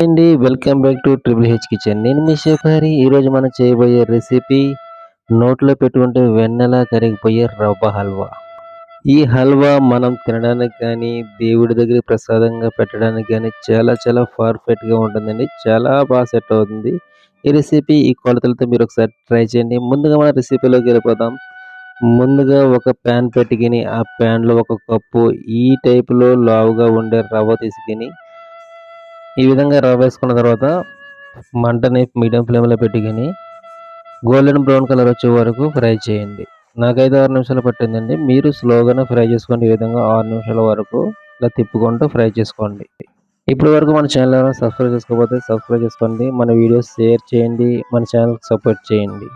అండి welcome back to triple H kitchen. నేను మీ షేఫారి ఈరోజు మనం చేయబోయే రెసిపీ నోట్లో పెట్టుకుంటే వెన్నెలా కరిగిపోయే రవ్వ హల్వా. ఈ హల్వా మనం తినడానికి కానీ దేవుడి దగ్గర ప్రసాదంగా పెట్టడానికి కానీ చాలా చాలా పర్ఫెక్ట్గా ఉంటుందండి. చాలా బాగా సెట్ అవుతుంది. ఈ రెసిపీ ఈ కొలతలతో మీరు ఒకసారి ట్రై చేయండి. ముందుగా మన రెసిపీలోకి వెళ్ళిపోదాం. ముందుగా ఒక ప్యాన్ పెట్టుకుని ఆ ప్యాన్లో ఒక కప్పు ఈ టైపులో లావుగా ఉండే రవ్వ తీసుకుని ఈ విధంగా రవ్వ వేసుకున్న తర్వాత మంటని మీడియం ఫ్లేమ్లో పెట్టుకొని గోల్డెన్ బ్రౌన్ కలర్ వచ్చే వరకు ఫ్రై చేయండి. నాకైతే ఆరు నిమిషాలు పట్టిందండి. మీరు స్లోగానే ఫ్రై చేసుకోండి. ఈ విధంగా ఆరు నిమిషాల వరకు ఇలా తిప్పుకుంటూ ఫ్రై చేసుకోండి. ఇప్పటి వరకు మన ఛానల్ సబ్స్క్రైబ్ చేసుకోకపోతే సబ్స్క్రైబ్ చేసుకోండి. మన వీడియోస్ షేర్ చేయండి. మన ఛానల్కి సపోర్ట్ చేయండి.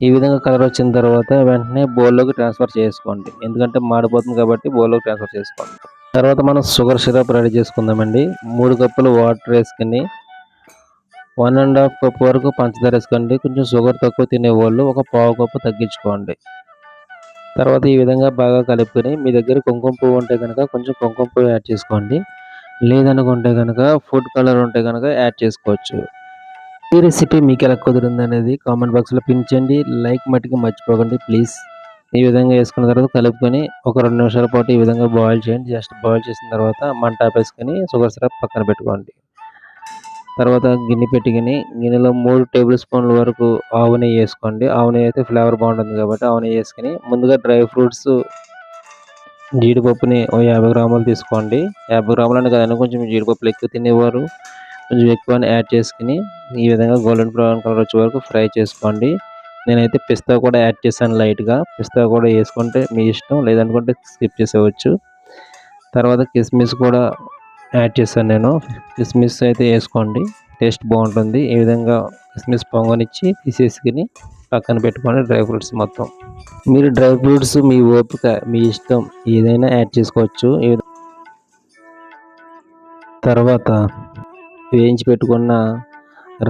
ఈ విధంగా కలర్ వచ్చిన తర్వాత వెంటనే బౌల్లోకి ట్రాన్స్ఫర్ చేసుకోండి. ఎందుకంటే మాడిపోతుంది కాబట్టి బౌల్లోకి ట్రాన్స్ఫర్ చేసుకోండి. తర్వాత మనం షుగర్ సిరప్ రెడీ చేసుకుందామండి. మూడు కప్పులు వాటర్ వేసుకుని వన్ అండ్ హాఫ్ కప్ వరకు పంచదార వేసుకోండి. కొంచెం షుగర్ తక్కువ తినేవాళ్ళు ఒక పావు కప్పు తగ్గించుకోండి. తర్వాత ఈ విధంగా బాగా కలుపుకొని మీ దగ్గర కుంకుమ పువ్వు ఉంటే కనుక కొంచెం కుంకుమ పువ్వు యాడ్ చేసుకోండి. లేదనుకుంటే కనుక ఫుడ్ కలర్ ఉంటే కనుక యాడ్ చేసుకోవచ్చు. ఈ రెసిపీ మీకు ఎలా కుదిరింది అనేది కామెంట్ బాక్స్లో పిన్ చేయండి. లైక్ మట్టికి మర్చిపోకండి. ప్లీజ్. ఈ విధంగా వేసుకున్న తర్వాత కలుపుకొని ఒక రెండు నిమిషాల పాటు ఈ విధంగా బాయిల్ చేయండి. జస్ట్ బాయిల్ చేసిన తర్వాత మంట ఆపేసుకొని షుగర్ సిరప్ పక్కన పెట్టుకోండి. తర్వాత గిన్నె పెట్టుకుని గిన్నెలో మూడు టేబుల్ స్పూన్ల వరకు ఆవు నెయ్యి వేసుకోండి. ఆవు నెయ్యి అయితే ఫ్లేవర్ బాగుంటుంది కాబట్టి ఆవు నెయ్యి వేసుకుని ముందుగా డ్రై ఫ్రూట్స్ జీడిపప్పుని ఓ యాభై గ్రాములు తీసుకోండి. యాభై గ్రాములు అని కదండి కొంచెం జీడిపప్పులు ఎక్కువ తినేవారు. కొంచెం ఎక్కువ యాడ్ చేసుకుని ఈ విధంగా గోల్డెన్ బ్రౌన్ కలర్ వచ్చే వరకు ఫ్రై చేసుకోండి. నేనైతే పిస్తా కూడా యాడ్ చేశాను లైట్గా. పిస్తా కూడా వేసుకుంటే మీ ఇష్టం లేదనుకుంటే స్కిప్ చేసేవచ్చు తర్వాత కిస్మిస్ కూడా యాడ్ చేశాను నేను. కిస్మిస్ అయితే వేసుకోండి టేస్ట్ బాగుంటుంది. ఈ విధంగా కిస్మిస్ పొంగనిచ్చి తీసేసుకుని పక్కన పెట్టుకోండి డ్రై ఫ్రూట్స్ మొత్తం. మీరు డ్రై ఫ్రూట్స్ మీ ఓపిక మీ ఇష్టం ఏదైనా యాడ్ చేసుకోవచ్చు. తర్వాత వేయించి పెట్టుకున్న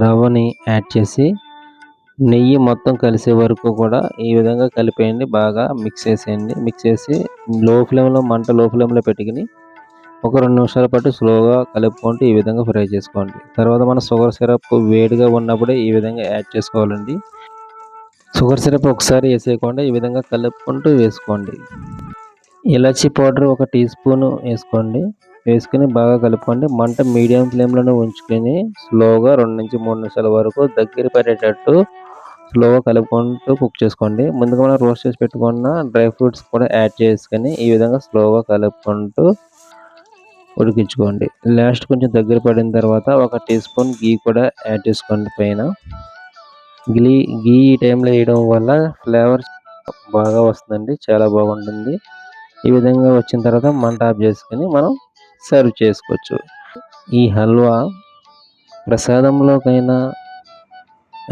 రవ్వని యాడ్ చేసి నెయ్యి మొత్తం కలిసే వరకు కూడా ఈ విధంగా కలిపేయండి బాగా మిక్స్ చేసేయండి. మిక్స్ చేసి లో ఫ్లేమ్లో మంట లో ఫ్లేమ్లో పెట్టుకుని ఒక రెండు నిమిషాల పాటు స్లోగా కలుపుకుంటూ ఈ విధంగా ఫ్రై చేసుకోండి. తర్వాత మన షుగర్ సిరప్ వేడిగా ఉన్నప్పుడే ఈ విధంగా యాడ్ చేసుకోవాలండి. షుగర్ సిరప్ ఒకసారి వేసేయకుండా ఈ విధంగా కలుపుకుంటూ వేసుకోండి. ఇలాచీ పౌడర్ ఒక టీ స్పూన్ వేసుకోండి. వేసుకుని బాగా కలుపుకోండి. మంట మీడియం ఫ్లేమ్లోనే ఉంచుకొని స్లోగా రెండు నుంచి మూడు నిమిషాల వరకు దగ్గర పడేటట్టు స్లోగా కలుపుకుంటూ కుక్ చేసుకోండి. ముందుగా మనం రోస్ట్ చేసి పెట్టుకున్న డ్రై ఫ్రూట్స్ కూడా యాడ్ చేసుకొని ఈ విధంగా స్లోగా కలుపుకుంటూ ఉడికించుకోండి. లాస్ట్ కొంచెం దగ్గర పడిన తర్వాత ఒక టీ స్పూన్ గీ కూడా యాడ్ చేసుకోండి పైన. గిలీ గీ ఈ టైంలో వేయడం వల్ల ఫ్లేవర్ బాగా వస్తుందండి చాలా బాగుంటుంది. ఈ విధంగా వచ్చిన తర్వాత మంట ఆఫ్ చేసుకొని మనం సర్వ్ చేసుకోవచ్చు. ఈ హల్వా ప్రసాదంలోకైనా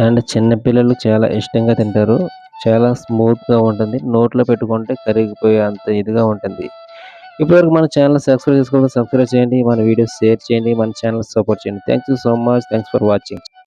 అండ్ చిన్నపిల్లలు చాలా ఇష్టంగా తింటారు. చాలా స్మూత్గా ఉంటుంది. నోట్లో పెట్టుకుంటే కరిగిపోయే అంత ఇదిగా ఉంటుంది. ఇప్పటివరకు మన ఛానల్ సబ్స్క్రైబ్ చేసుకోవాలి సబ్స్క్రైబ్ చేయండి. మన వీడియోస్ షేర్ చేయండి. మన ఛానల్ సపోర్ట్ చేయండి. Thank you so much. Thanks for watching.